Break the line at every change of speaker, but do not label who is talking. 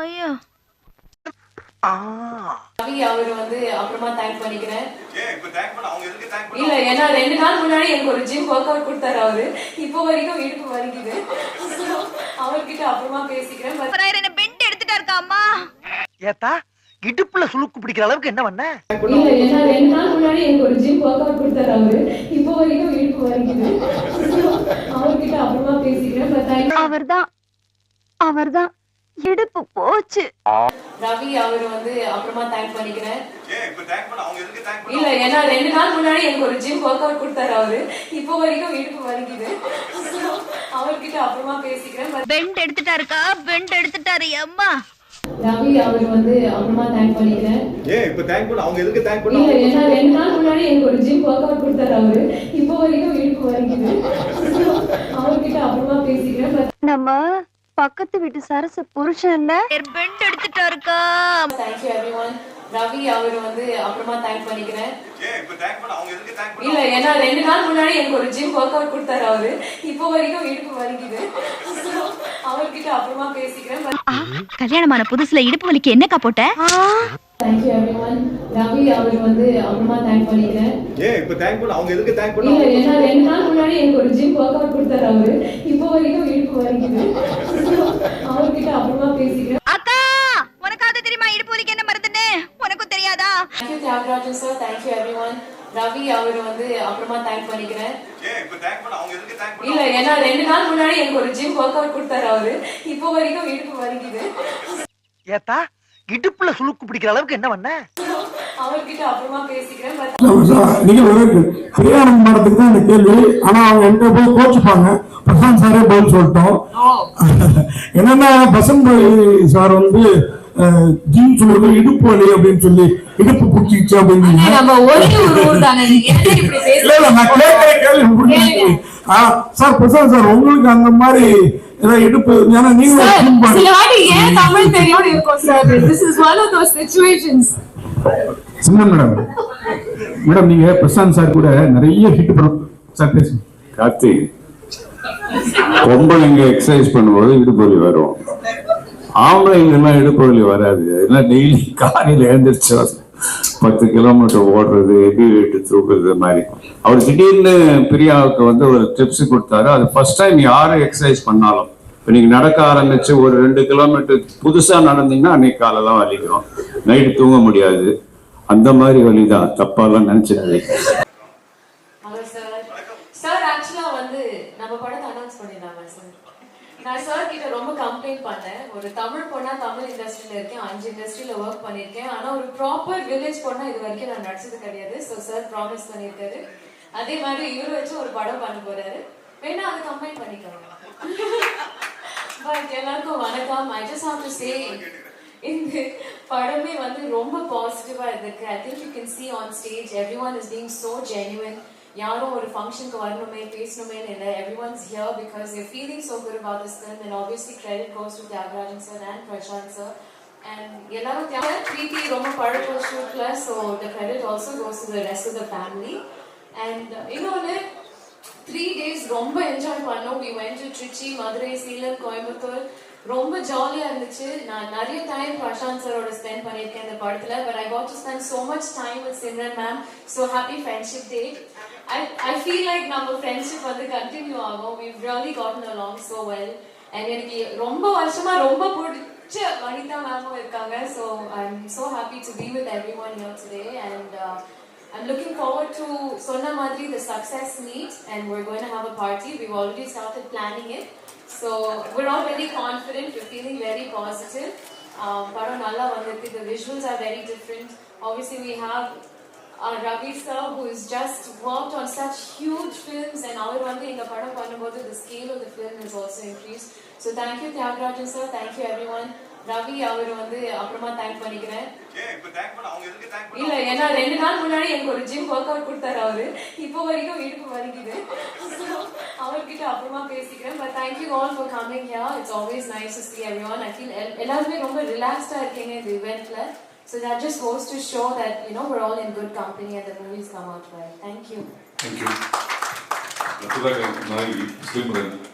ஐயோ.
ரவி அவர் வந்து அப்புறமா தேங்க் பண்ணிக்கிறேன்.
ஏன் இப்ப தேங்க் பண்ண அவங்க எதுக்கு தேங்க் பண்ண?
இல்ல ஏன்னா ரெண்டு நாள் முன்னாடி எனக்கு ஒரு ஜிம் ஒர்க் அவுட் கொடுத்தாரு அவரு. இப்போ வரைக்கும் இடுப்பு வலிக்குது. So, அவர்கிட்ட அப்புறமா பேசிக்கிறேன். But
அப்புறம் என்ன பெண்ட் எடுத்துட்டா இருக்கா அம்மா?
ஏத்தா இடுப்புல சுளுக்கு பிடிக்கிற அளவுக்கு என்ன பண்ண?
இல்ல ஏன்னா ரெண்டு நாள் முன்னாடி எனக்கு ஒரு ஜிம் ஒர்க் அவுட் கொடுத்தாரு அவரு. இப்போ வரைக்கும் இடுப்பு வலிக்குது. So, அவர்கிட்ட அப்புறமா பேசிக்கிறேன். But thank you.
அவர்தான். அவர்தான். இடுப்பு போச்சு.
ரவி அவர் வந்து அப்புறமா தேங்க் பண்ணிக்கிறேன். இல்ல ஏன்னா ரெண்டு நாள் முன்னாடி எனக்கு ஒரு ஜிம் ஒர்க் அவுட் கொடுத்தாரு அவரு. இப்போ வரைக்கும் இடுப்பு வலிக்குது. அவர்கிட்ட அப்புறமா பேசிக்கிறேன்.
பெண்ட் எடுத்துட்டா இருக்கா பெண்ட் எடுத்துட்டாரு அம்மா.
ரவி அவர் வந்து அப்புறமா தேங்க் பண்ணிக்கிறேன்.
ஏன் இப்ப தேங்க் பண்ண அவங்க எதுக்கு தேங்க் பண்ண?
இல்ல ஏன்னா ரெண்டு நாள் முன்னாடி எனக்கு ஒரு ஜிம் ஒர்க் அவுட் கொடுத்தாரு அவரு. இப்போ வரைக்கும் இடுப்பு வலிக்குது. அவர்கிட்ட அப்புறமா பேசிக்கிறேன்.
நம்ம பக்கத்து வீட்டு சரச புருஷன்ல பெண்ட் எடுத்துட்டா இருக்கா?
எவ்ரிவன் ரவி அவர் வந்து அப்புறமா தேங்க் பண்ணிக்கிறேன். இல்ல ஏன்னா ரெண்டு நாள் முன்னாடி எனக்கு ஒரு ஜிம் ஒர்க் அவுட் கொடுத்தாரு அவரு. இப்போ வரைக்கும் இடுப்பு வலிக்குது அவர்கிட்ட அப்புறமா பேசிக்கிறேன்.
கல்யாணமான புதுசுல இடுப்பு வலிக்கு என்னக்கா போட்ட?
எவ்ரிவன் ரவி அவர் வந்து அப்புறமா தேங்க் பண்ணிக்கிறேன்.
ஏன் இப்ப தேங்க் பண்ண அவங்க எதுக்கு தேங்க் பண்ண
இல்ல ஏன்னா ரெண்டு நாள் முன்னாடி எனக்கு ஒரு ஜிம் ஒர்க் அவுட் கொடுத்தாரு அவரு. இப்போ வரைக்கும் இடுப்பு வலிக்குது. அவர்கிட்ட அப்புறமா பேசிக்கிறேன்.
அக்கா உனக்காவது தெரியுமா? இடுப்பு வலிக்கு என்ன மருந்துன்னு? உனக்கும் தெரியாதா?
Thiyagarajan sir thank you everyone Ravi அவர் வந்து அப்புறமா தேங்க் பண்ணிக்கிறேன்.
தேங்க் தேங்க்
இல்ல ஏன்னா ரெண்டு நாள் முன்னாடி எனக்கு ஒரு ஜிம் ஒர்க் அவுட் கொடுத்தாரு அவரு. இப்போ வரைக்கும் இடுப்பு வலிக்குது.
ஏத்தா இடுப்புல சுளுக்கு பிடிக்கிற அளவுக்கு என்ன பண்ண?
அவர்கிட்ட அப்புறமா பேசிக்கிறேன் But
நீங்க ஒரு கல்யாணம் மடத்துக்கு தான் இந்த கேள்வி. ஆனா அவங்க எங்க போய் கோச்சுப்பாங்க. பிரசாந்த் சாரே பதில் சொல்லிட்டோம். என்னன்னா பசந்த் சார் வந்து ஜிம் சொல்றது இடுப்பு வலி அப்படின்னு சொல்லி இடுப்பு பிடிச்சிச்சு அப்படின்னு இல்ல இல்ல நான் கேட்கிற கேள்வி சார் பிரசாந்த் சார் உங்களுக்கு அந்த மாதிரி ஏதாவது இடுப்பு ஏன்னா நீங்க.
சில வாட்டி ஏன் தமிழ் தெரியும் இருக்கும் sir this is one of those situations
Simran madam madam நீங்க பிரசாந்த் சார் கூட நிறைய ஹிட் படம் சார் பேசுங்க.
கார்த்திக் பொம்பளைங்க எக்ஸசைஸ் பண்ணும்போது இடுப்பு வலி வரும். ஆம்பளைங்க எல்லாம் இடுப்பு வலி வராது. எல்லாம் டெய்லி காலையில் எழுந்திரிச்சு பத்து கிலோமீட்டர் ஓடுறது ஹெவி வெயிட் தூக்குறது மாதிரி. அவர் திடீர்னு பிரியாவுக்கு வந்து ஒரு டிப்ஸ் கொடுத்தாரு. அது ஃபர்ஸ்ட் டைம் யாரு எக்ஸசைஸ் பண்ணாலும். இப்போ நீங்கள் நடக்க ஆரம்பித்து ஒரு ரெண்டு கிலோமீட்டர் புதுசாக நடந்தீங்கன்னா அன்னைக்கு காலெல்லாம் வலிக்கும். நைட்டு தூங்க முடியாது. அந்த மாதிரி வலி தான் தப்பாலாம்
நினச்சிடாது சார் சார் வந்து நம்ம படத்தை அனௌன்ஸ் பண்ணிடலாமா சார் நான் சார் கிட்ட ரொம்ப கம்ப்ளைண்ட் பண்ணேன். ஒரு தமிழ் பொண்ணா தமிழ் இண்டஸ்ட்ரியில இருக்கேன். அஞ்சு இண்டஸ்ட்ரியில ஒர்க் பண்ணிருக்கேன் ஆனா ஒரு ப்ராப்பர் வில்லேஜ் பொண்ணா இது வரைக்கும் நான் நடிச்சது கிடையாது. ஸோ சார் ப்ராமிஸ் பண்ணியிருக்காரு. அதே மாதிரி இவரு வச்சு ஒரு படம் பண்ண போறாரு. வேணா அதை கம்ப்ளைண்ட் பண்ணிக்கலாம் பட் எல்லாருக்கும் வணக்கம் I just have to say இந்த படமே வந்து ரொம்ப பாசிட்டிவா இருக்கு I think you can see on stage everyone is being so genuine யாரும் ஒரு ஃபங்க்ஷனுக்கு வரணுமே பேசணுமே இல்லை everyone's here because you feeling so good about this film and obviously credit goes to Thiyagarajan sir and Prashanth sir and எல்லாரும் தியாக பிரீத்தி ரொம்ப பழக்கம் ஷூட்ல so the credit also goes to rest of the family and இன்னொன்று three days ரொம்ப enjoy பண்ணோம். We went to Trichy Madurai Salem Coimbatore ரொம்ப ஜாலியா இருந்துச்சு. நான் நிறைய டைம் பிரசாந்த் சரோட ஸ்பெண்ட் பண்ணியிருக்கேன் இந்த படத்துல. But I got to spend so much time with Simran ma'am so happy friendship day I I feel like நம்ம ஃப்ரெண்ட்ஷிப் வந்து கண்டினியூ ஆகும். We really gotten along so well and எனக்கு ரொம்ப வருஷமா ரொம்ப பிடிச்ச வனிதா மேமும் இருக்காங்க. So I am so happy to be with everyone your today and I'm looking forward to Sonna Madri, the success meet, and we're going to have a party. We've already started planning it. So we're all very confident, we're feeling very positive. Um, the visuals are very different. Obviously, we have uh, Ravi sir, who has just worked on such huge films, and அவர் வந்து எங்க படம் பண்ணும்போது the scale of the film has also increased. So thank you, Tyagarajan sir. Thank you, everyone. Ravi அவர் வந்து அப்புறமா thank பண்ணிக்கிறேன்.
Thank thank
இல்ல ஏன்னா ரெண்டு நாள் முன்னாடி எனக்கு ஒரு ஜிம் ஒர்க் அவுட் கொடுத்தாரு அவரு. இப்போ வரைக்கும் இடுப்பு வலிக்குது அவர்கிட்ட அப்புறமா பேசிக்கிறேன். But thank you all for coming here it's always nice to see everyone. I feel எல்- எல்லாருமே ரொம்ப ரிலாக்ஸ்டா இருக்கீங்க இந்த இவெண்ட்ல So that just goes to show that, you know, we're all in good company and the movies come out well. Thank you.
Thank you. I feel like I'm